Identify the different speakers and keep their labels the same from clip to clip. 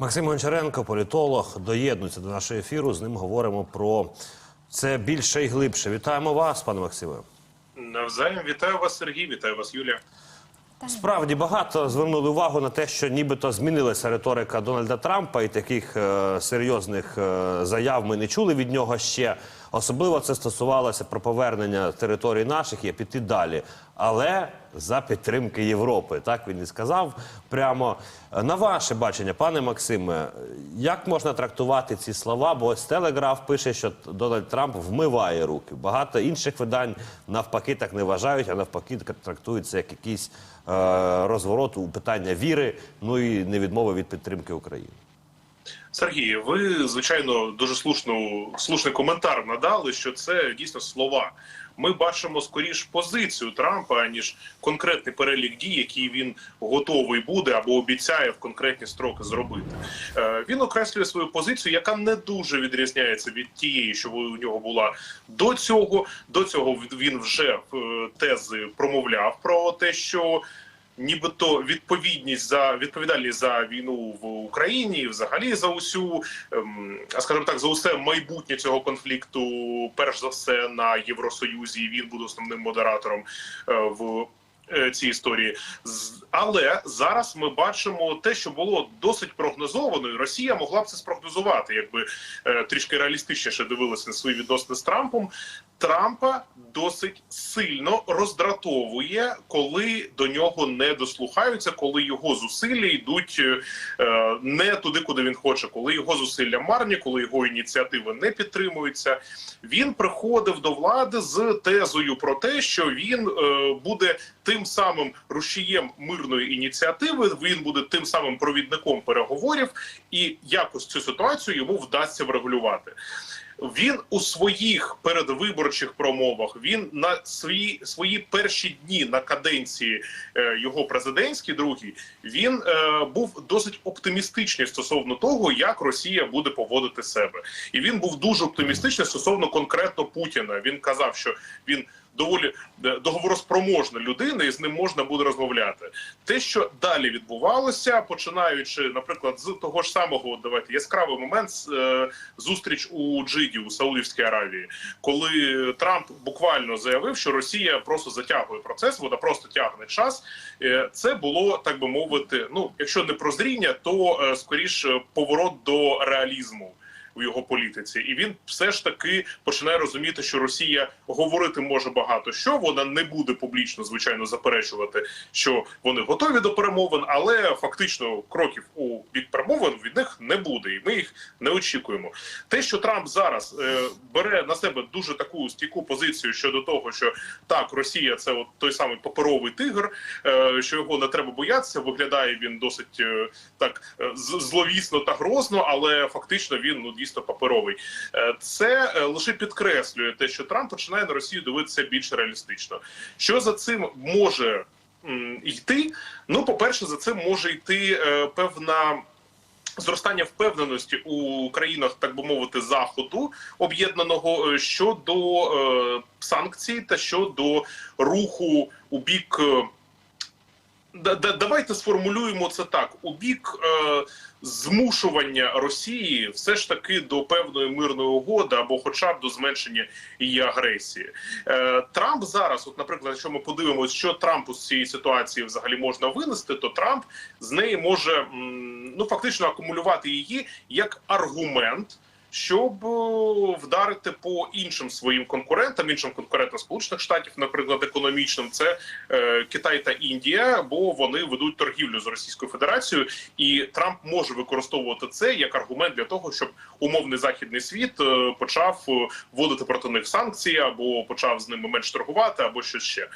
Speaker 1: Максим Гончаренко, політолог, доєднується до нашого ефіру. З ним говоримо про це більше і глибше. Вітаємо вас, пане Максиме.
Speaker 2: Навзаєм вітаю вас, Сергій, вітаю вас, Юлія.
Speaker 1: Справді багато звернули увагу на те, що нібито змінилася риторика Дональда Трампа, і таких е, серйозних е, заяв ми не чули від нього ще. Особливо це стосувалося про повернення територій наших і піти далі. Але за підтримки Європи, так він і сказав. Прямо Е, на ваше бачення, пане Максиме, як можна трактувати ці слова? Бо ось Телеграф пише, що Дональд Трамп вмиває руки. Багато інших видань навпаки так не вважають, а навпаки трактуються як якийсь е, розворот у питання віри, ну і невідмови від підтримки України.
Speaker 2: Сергій, ви звичайно дуже слушну слушний коментар надали, що це дійсно слова. Ми бачимо скоріш позицію Трампа ніж конкретний перелік дій, які він готовий буде або обіцяє в конкретні строки зробити. Е, він окреслює свою позицію, яка не дуже відрізняється від тієї, що у нього була до цього. До цього він вже е, тези промовляв про те, що нібито відповідність за відповідальність за війну в Україні, взагалі за усю, ем, скажімо так, за усе майбутнє цього конфлікту, перш за все на Євросоюзі. Він буде основним модератором е, в. е, Цій історії, але зараз ми бачимо те, що було досить прогнозовано, і Росія могла б це спрогнозувати, якби е, трішки реалістичніше дивилася на свої відносини з Трампом. Трампа досить сильно роздратовує, коли до нього не дослухаються, коли його зусилля йдуть е, не туди, куди він хоче, коли його зусилля марні, коли його ініціативи не підтримуються. Він приходив до влади з тезою про те, що він е, буде тим самим рушієм мирної ініціативи. Він буде тим самим провідником переговорів, і якось цю ситуацію йому вдасться врегулювати. Він у своїх передвиборчих промовах він на свої свої перші дні на каденції е, його президентській другій він е, був досить оптимістичний стосовно того, як Росія буде поводити себе, і він був дуже оптимістичний стосовно конкретно Путіна. Він казав, що він доволі е, договороспроможна людина, і з ним можна буде розмовляти. Те, що далі відбувалося, починаючи, наприклад, з того ж самого, давайте яскравий момент е, зустріч у Джиді у Саудівській Аравії, коли Трамп буквально заявив, що Росія просто затягує процес, вона просто тягне час. Е, Це було так би мовити. Ну, якщо не прозріння, то скоріше поворот до реалізму. В його політиці, і він все ж таки починає розуміти, що Росія говорити може багато що вона не буде публічно, звичайно, заперечувати, що вони готові до перемовин, але фактично кроків у бік перемовин від них не буде, і ми їх не очікуємо. Те, що Трамп зараз е, бере на себе дуже таку стійку позицію щодо того, що так, Росія це от той самий паперовий тигр, е, що його не треба боятися. Виглядає він досить е, так е, зловісно та грозно, але фактично він ну дійсно паперовий. Е, Це е, лише підкреслює те, що Трамп починає на Росію дивитися більш реалістично. Що за цим може йти? Ну, по перше, за цим може йти е, певна. Зростання впевненості у країнах, так би мовити, заходу об'єднаного щодо е, санкцій та щодо руху у бік Да- да- Давайте сформулюємо це так: у бік е, змушування Росії все ж таки до певної мирної угоди або, хоча б до зменшення її агресії. Е, Трамп зараз, от, наприклад, якщо ми подивимося, що Трампу з цієї ситуації взагалі можна винести, то Трамп з неї може м, ну фактично акумулювати її як аргумент. Щоб е, вдарити по іншим своїм конкурентам, іншим конкурентам Сполучених Штатів, наприклад, економічним, це е, Китай та Індія, бо вони ведуть торгівлю з Російською Федерацією, і Трамп може використовувати це як аргумент для того, щоб умовний західний світ е, почав вводити проти них санкції або почав з ними менш торгувати, або щось ще.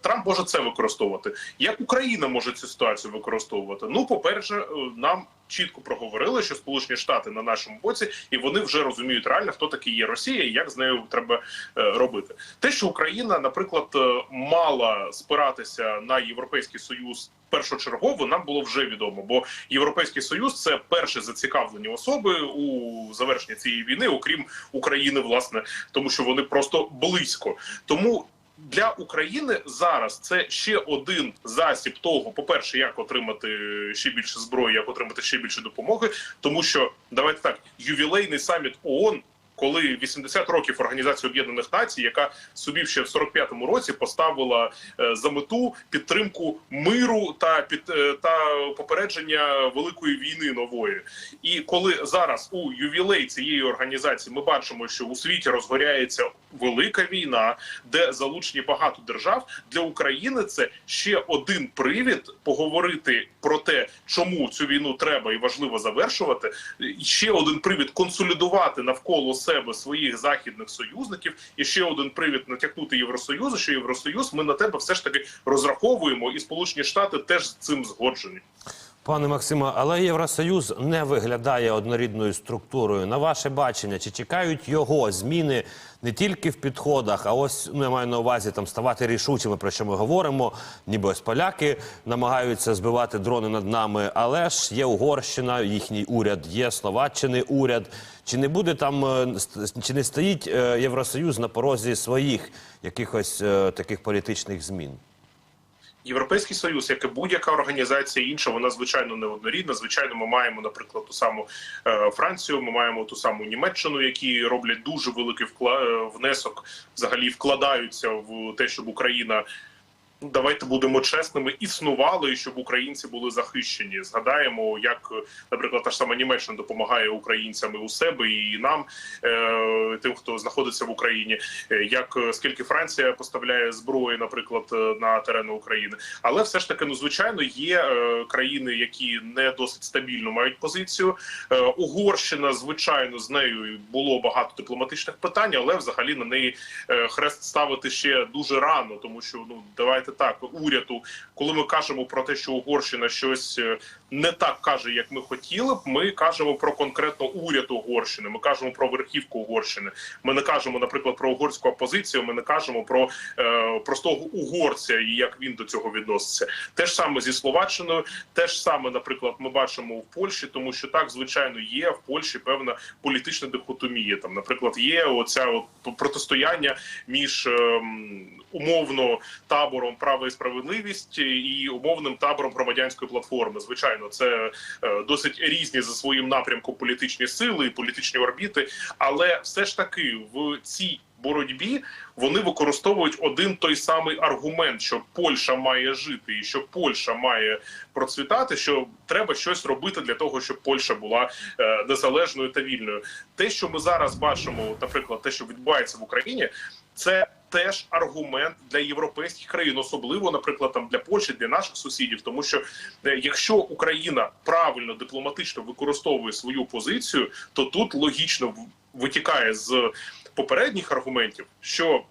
Speaker 2: Трамп може це використовувати. Як Україна може цю ситуацію використовувати? Ну, по перше, нам чітко проговорили, що Сполучені Штати на нашому боці, і вони вже розуміють реально, хто такий є Росія і як з нею треба е, робити. Те, що Україна, наприклад, е, мала спиратися на європейський союз. Першочергово нам було вже відомо, бо європейський союз це перші зацікавлені особи у завершенні цієї війни, окрім України, власне, тому що вони просто близько. Тому для України зараз це ще один засіб того, по-перше, як отримати ще більше зброї, як отримати ще більше допомоги, тому що давайте так, ювілейний саміт ООН, коли 80 років Організації Об'єднаних Націй, яка собі ще в 45-му році поставила е, за мету підтримку миру та під е, та попередження великої війни нової. І коли зараз у ювілей цієї організації ми бачимо, що у світі розгоряється велика війна, де залучені багато держав для України. Це ще один привід поговорити про те, чому цю війну треба і важливо завершувати. Ще один привід консолідувати навколо себе своїх західних союзників. І ще один привід натякнути Євросоюзу, що Євросоюз ми на тебе все ж таки розраховуємо, і Сполучені Штати теж з цим згоджені.
Speaker 1: Пане Максиме, але Євросоюз не виглядає однорідною структурою. На ваше бачення, чи чекають його зміни не тільки в підходах, а ось ну, я маю на увазі там ставати рішучими, про що ми говоримо. Ніби ось поляки намагаються збивати дрони над нами, але ж є Угорщина, їхній уряд, є Словаччини уряд. Чи не буде там е, чи не стоїть е, Євросоюз на порозі своїх якихось е, таких політичних змін?
Speaker 2: Європейський союз, як і будь-яка організація інша, вона звичайно не однорідна. Звичайно, ми маємо, наприклад, ту саму Францію, ми маємо ту саму Німеччину, які роблять дуже великий внесок, взагалі вкладаються в те, щоб Україна. Ну, Давайте будемо чесними, існувало і щоб українці були захищені. Згадаємо, як, наприклад, та ж сама Німеччина допомагає українцям і у себе і нам, е, тим, хто знаходиться в Україні, е, як е, скільки Франція поставляє зброї, наприклад, на терени України. Але все ж таки, ну звичайно, є країни, які не досить стабільно мають позицію. Угорщина, звичайно, з нею було багато дипломатичних питань, але взагалі на неї хрест ставити ще дуже рано, тому що ну давайте так, уряду, коли ми кажемо про те, що Угорщина щось е, не так каже, як ми хотіли б. Ми кажемо про конкретно уряд Угорщини. Ми кажемо про верхівку Угорщини. Ми не кажемо, наприклад, про угорську опозицію. Ми не кажемо про е, простого угорця і як він до цього відноситься. Те ж саме зі словаччиною, те ж саме, наприклад, ми бачимо в Польщі, тому що так звичайно є в Польщі певна політична дихотомія. Там, наприклад, є оця от протистояння між ем, умовно табором права і справедливість і умовним табором громадянської платформи. Звичайно, це е, досить різні за своїм напрямком політичні сили і політичні орбіти, але все ж таки в цій боротьбі вони використовують один той самий аргумент, що Польща має жити, і що Польща має процвітати, що треба щось робити для того, щоб Польща була е, незалежною та вільною. Те, що ми зараз бачимо, наприклад, те, що відбувається в Україні, це теж аргумент для європейських країн, особливо, наприклад, там для Польщі, для наших сусідів, тому що е, якщо Україна правильно дипломатично використовує свою позицію, то тут логічно витікає з попередніх аргументів, що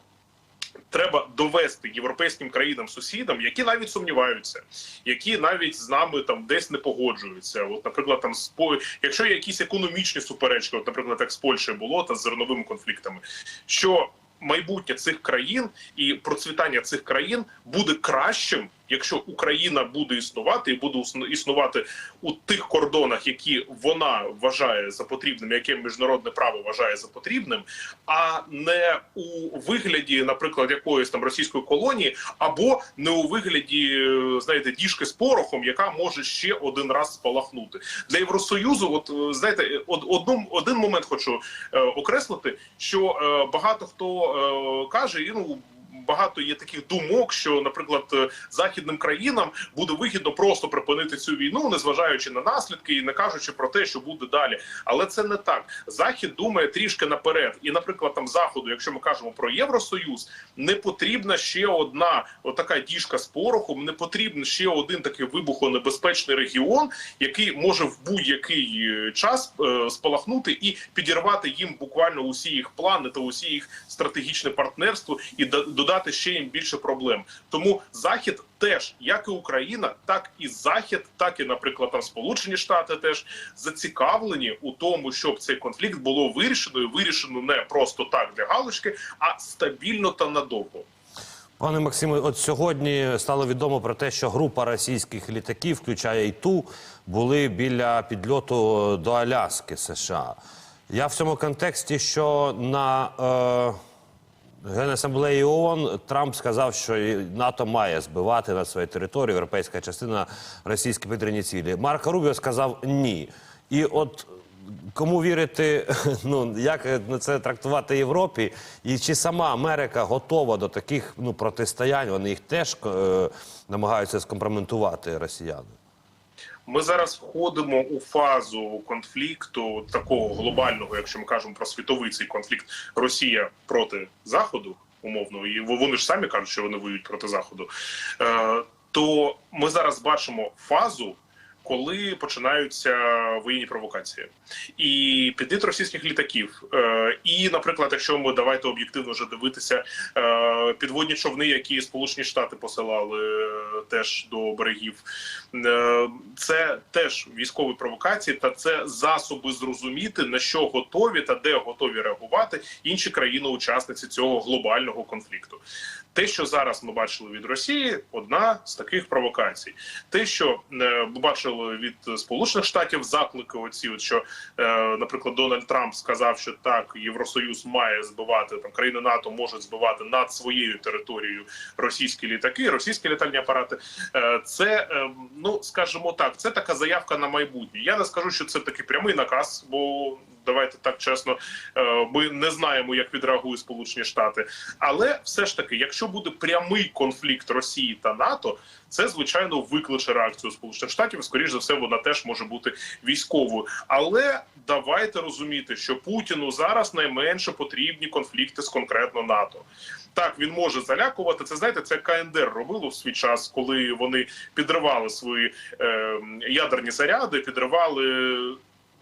Speaker 2: треба довести європейським країнам-сусідам, які навіть сумніваються, які навіть з нами там десь не погоджуються. От, наприклад, там з По- якщо є якісь економічні суперечки, от, наприклад, як з Польщею було та з зерновими конфліктами, що майбутнє цих країн і процвітання цих країн буде кращим, якщо Україна буде існувати і буде існувати у тих кордонах, які вона вважає за потрібним, яке міжнародне право вважає за потрібним, а не у вигляді, наприклад, якоїсь там російської колонії, або не у вигляді, е, знаєте, діжки з порохом, яка може ще один раз спалахнути для Євросоюзу. От е, знаєте, од- одну один момент хочу е, окреслити, що е, багато хто е, каже, і ну. Багато є таких думок, що, наприклад, е, західним країнам буде вигідно просто припинити цю війну, незважаючи на наслідки і не кажучи про те, що буде далі. Але це не так. Захід думає трішки наперед. І, наприклад, там заходу, якщо ми кажемо про Євросоюз, не потрібна ще одна отака діжка з порохом, не потрібен ще один такий вибухонебезпечний регіон, який може в будь-який е, час е, спалахнути і підірвати їм буквально усі їх плани та усі їх стратегічне партнерство і да- додати ще їм більше проблем. Тому захід теж, як і Україна, так і Захід, так і, наприклад, там Сполучені Штати теж зацікавлені у тому, щоб цей конфлікт було вирішено і вирішено не просто так для галочки, а стабільно та надовго.
Speaker 1: Пане Максиме, от сьогодні стало відомо про те, що група російських літаків, включає і ту, були біля підльоту до Аляски США. Я в цьому контексті, що на е, Генасамблеї ООН Трамп сказав, що НАТО має збивати на своїй території європейська частина російські повітряні цілі. Марко Рубіо сказав ні. І от кому вірити, ну як на це трактувати Європі, і чи сама Америка готова до таких ну протистоянь? Вони їх теж е, намагаються скомпроментувати росіяни.
Speaker 2: Ми зараз входимо у фазу конфлікту такого глобального, якщо ми кажемо про світовий цей конфлікт Росія проти Заходу, умовно, і вони ж самі кажуть, що вони воюють проти Заходу. Е, то ми зараз бачимо фазу. Коли починаються воєнні провокації і підліт російських літаків, е, і, наприклад, якщо ми давайте об'єктивно вже дивитися, е, підводні човни, які Сполучені Штати посилали е, теж до берегів, це теж військові провокації, та це засоби зрозуміти на що готові та де готові реагувати інші країни-учасниці цього глобального конфлікту. Те, що зараз ми бачили від Росії, одна з таких провокацій. Те, що ми бачили від Сполучених Штатів, заклики, оці, от що, е, наприклад, Дональд Трамп сказав, що так, Євросоюз має збивати там країни НАТО можуть збивати над своєю територією російські літаки, російські літальні апарати. Е, це е, ну скажімо так, це така заявка на майбутнє. Я не скажу, що це такий прямий наказ, бо давайте так чесно, е, ми не знаємо, як відреагують Сполучені Штати. Але все ж таки, якщо буде прямий конфлікт Росії та НАТО, це звичайно викличе реакцію Сполучених Штатів. Скоріш за все, вона теж може бути військовою. Але давайте розуміти, що Путіну зараз найменше потрібні конфлікти з конкретно НАТО. Так, він може залякувати це. Знаєте, це КНДР робило в свій час, коли вони підривали свої е, ядерні заряди, підривали.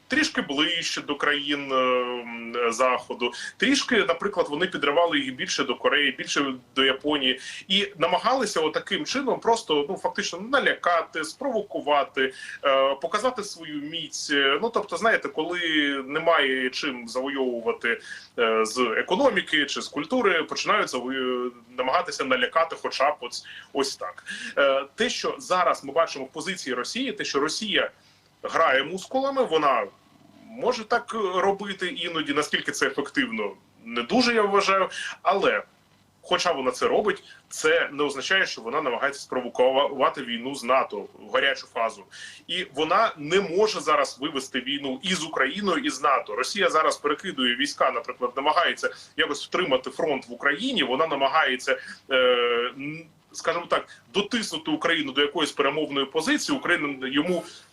Speaker 2: Трішки ближче до країн е, заходу, трішки, наприклад, вони підривали їх більше до Кореї, більше до Японії, і намагалися отаким чином просто ну фактично налякати, спровокувати, е, показати свою міць. Ну тобто, знаєте, коли немає чим завойовувати е, з економіки чи з культури, починають завою- намагатися налякати, хоча б ось ось так. Е, те, що зараз ми бачимо в позиції Росії, те, що Росія грає мускулами, вона може так робити іноді. Наскільки це ефективно, не дуже я вважаю. Але, хоча вона це робить, це не означає, що вона намагається спровокувати війну з НАТО в гарячу фазу, і вона не може зараз вивести війну і з Україною, і з НАТО. Росія зараз перекидує війська, наприклад, намагається якось втримати фронт в Україні. Вона намагається. Е, Скажімо так, дотиснути Україну до якоїсь перемовної позиції, Україна йому Е,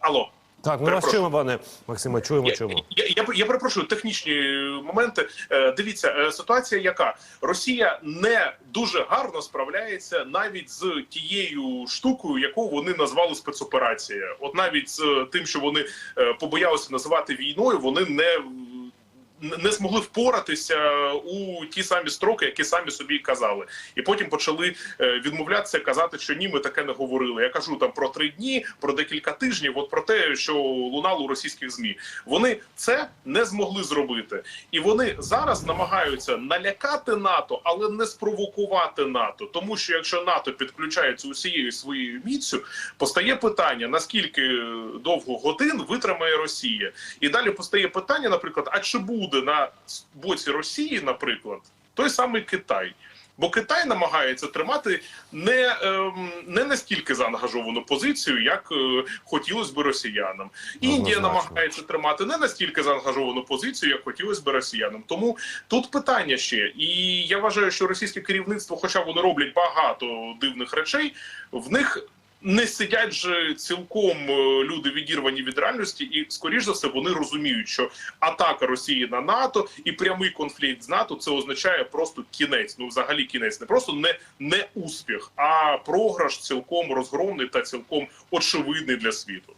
Speaker 2: Алло,
Speaker 1: Так, ми вас
Speaker 2: Перепрошую.
Speaker 1: чуємо, пане Максиме, чуємо,
Speaker 2: я,
Speaker 1: чуємо.
Speaker 2: я, я, я перепрошую технічні моменти. Е, Дивіться, е, ситуація яка Росія не дуже гарно справляється навіть з тією штукою, яку вони назвали спецоперація. От навіть з тим, що вони е, побоялися називати війною, вони не. Не змогли впоратися у ті самі строки, які самі собі казали, і потім почали е, відмовлятися, казати, що ні, ми таке не говорили. Я кажу там про три дні, про декілька тижнів. От про те, що лунало у російських змі. Вони це не змогли зробити, і вони зараз намагаються налякати НАТО, але не спровокувати НАТО. Тому що якщо НАТО підключається усією своєю міцю, постає питання: наскільки довго годин витримає Росія, і далі постає питання, наприклад, а чи буде на боці Росії, наприклад, той самий Китай. Бо Китай намагається тримати не, ем, не настільки заангажовану позицію, як е, хотілося б росіянам. Індія намагається тримати не настільки заангажовану позицію, як хотілося б росіянам. Тому тут питання ще, і я вважаю, що російське керівництво, хоча вони роблять багато дивних речей, в них. Не сидять же цілком е, люди відірвані від реальності, і скоріш за все вони розуміють, що атака Росії на НАТО і прямий конфлікт з НАТО це означає просто кінець. Ну, взагалі, кінець не просто не, не успіх, а програш цілком розгромний та цілком очевидний для світу.